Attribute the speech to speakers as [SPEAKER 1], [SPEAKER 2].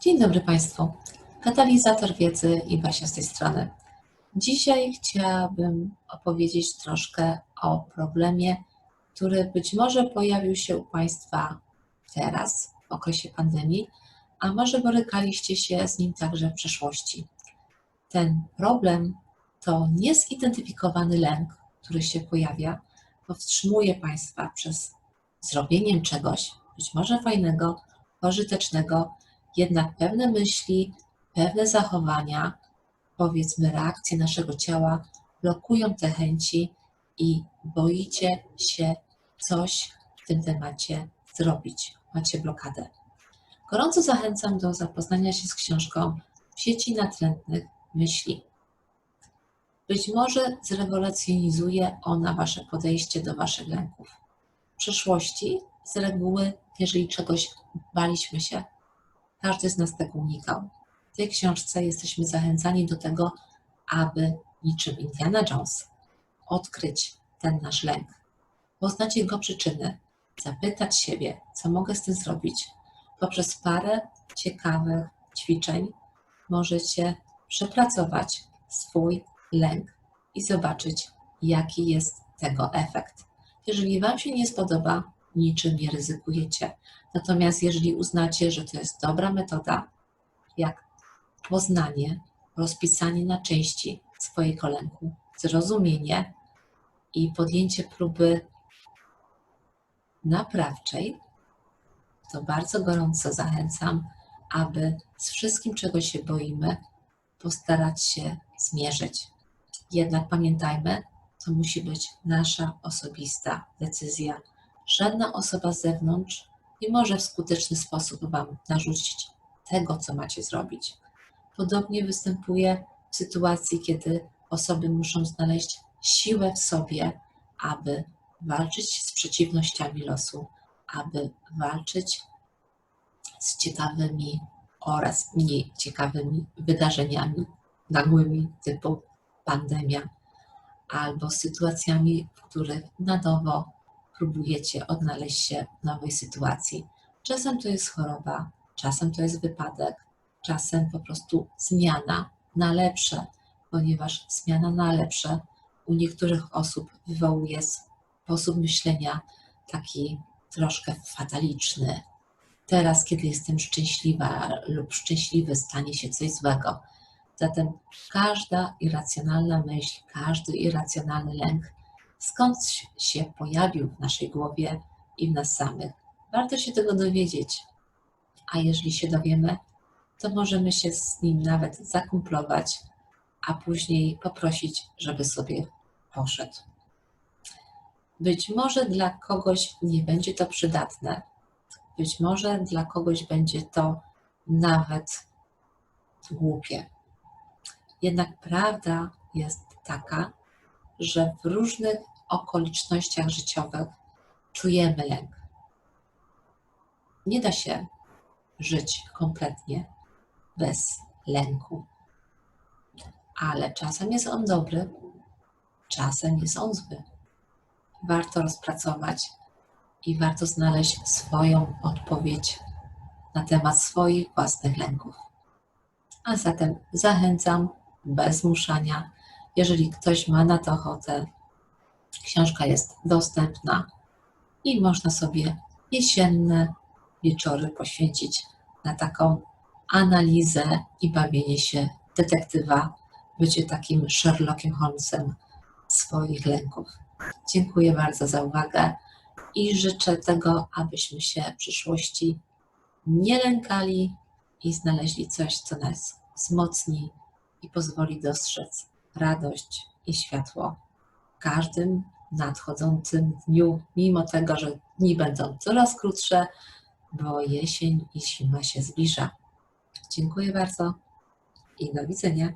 [SPEAKER 1] Dzień dobry Państwu. Katalizator wiedzy i Basia z tej strony. Dzisiaj chciałabym opowiedzieć troszkę o problemie, który być może pojawił się u Państwa teraz, w okresie pandemii, a może borykaliście się z nim także w przeszłości. Ten problem to niezidentyfikowany lęk, który się pojawia, powstrzymuje Państwa przez zrobieniem czegoś, być może fajnego, pożytecznego, jednak pewne myśli, pewne zachowania, powiedzmy reakcje naszego ciała blokują te chęci i boicie się coś w tym temacie zrobić. Macie blokadę. Gorąco zachęcam do zapoznania się z książką sieci natrętnych myśli. Być może zrewolucjonizuje ona Wasze podejście do Waszych lęków. W przeszłości z reguły, jeżeli czegoś baliśmy się, każdy z nas tego unikał. W tej książce jesteśmy zachęcani do tego, aby niczym Indiana Jones odkryć ten nasz lęk, poznać jego przyczyny, zapytać siebie, co mogę z tym zrobić. Poprzez parę ciekawych ćwiczeń możecie przepracować swój lęk i zobaczyć, jaki jest tego efekt. Jeżeli Wam się nie spodoba, niczym nie ryzykujecie. Natomiast jeżeli uznacie, że to jest dobra metoda, jak poznanie, rozpisanie na części swojego lęku, zrozumienie i podjęcie próby naprawczej, to bardzo gorąco zachęcam, aby z wszystkim, czego się boimy, postarać się zmierzyć. Jednak pamiętajmy, to musi być nasza osobista decyzja. Żadna osoba z zewnątrz nie może w skuteczny sposób Wam narzucić tego, co macie zrobić. Podobnie występuje w sytuacji, kiedy osoby muszą znaleźć siłę w sobie, aby walczyć z przeciwnościami losu, aby walczyć z ciekawymi oraz mniej ciekawymi wydarzeniami nagłymi typu pandemia albo sytuacjami, w których na nowo próbujecie odnaleźć się w nowej sytuacji. Czasem to jest choroba, czasem to jest wypadek, czasem po prostu zmiana na lepsze, ponieważ zmiana na lepsze u niektórych osób wywołuje sposób myślenia taki troszkę fataliczny. Teraz, kiedy jestem szczęśliwa lub szczęśliwy, stanie się coś złego. Zatem każda irracjonalna myśl, każdy irracjonalny lęk skąd się pojawił w naszej głowie i w nas samych. Warto się tego dowiedzieć. A jeżeli się dowiemy, to możemy się z nim nawet zakumplować, a później poprosić, żeby sobie poszedł. Być może dla kogoś nie będzie to przydatne, być może dla kogoś będzie to nawet głupie. Jednak prawda jest taka, że w różnych okolicznościach życiowych czujemy lęk. Nie da się żyć kompletnie bez lęku. Ale czasem jest on dobry, czasem jest on zły. Warto rozpracować i warto znaleźć swoją odpowiedź na temat swoich własnych lęków. A zatem zachęcam bez zmuszania jeżeli ktoś ma na to ochotę, książka jest dostępna i można sobie jesienne wieczory poświęcić na taką analizę i bawienie się detektywa, bycie takim Sherlockiem Holmesem swoich lęków. Dziękuję bardzo za uwagę i życzę tego, abyśmy się w przyszłości nie lękali i znaleźli coś, co nas wzmocni i pozwoli dostrzec radość i światło w każdym nadchodzącym dniu, mimo tego, że dni będą coraz krótsze, bo jesień i zima się zbliża. Dziękuję bardzo i do widzenia.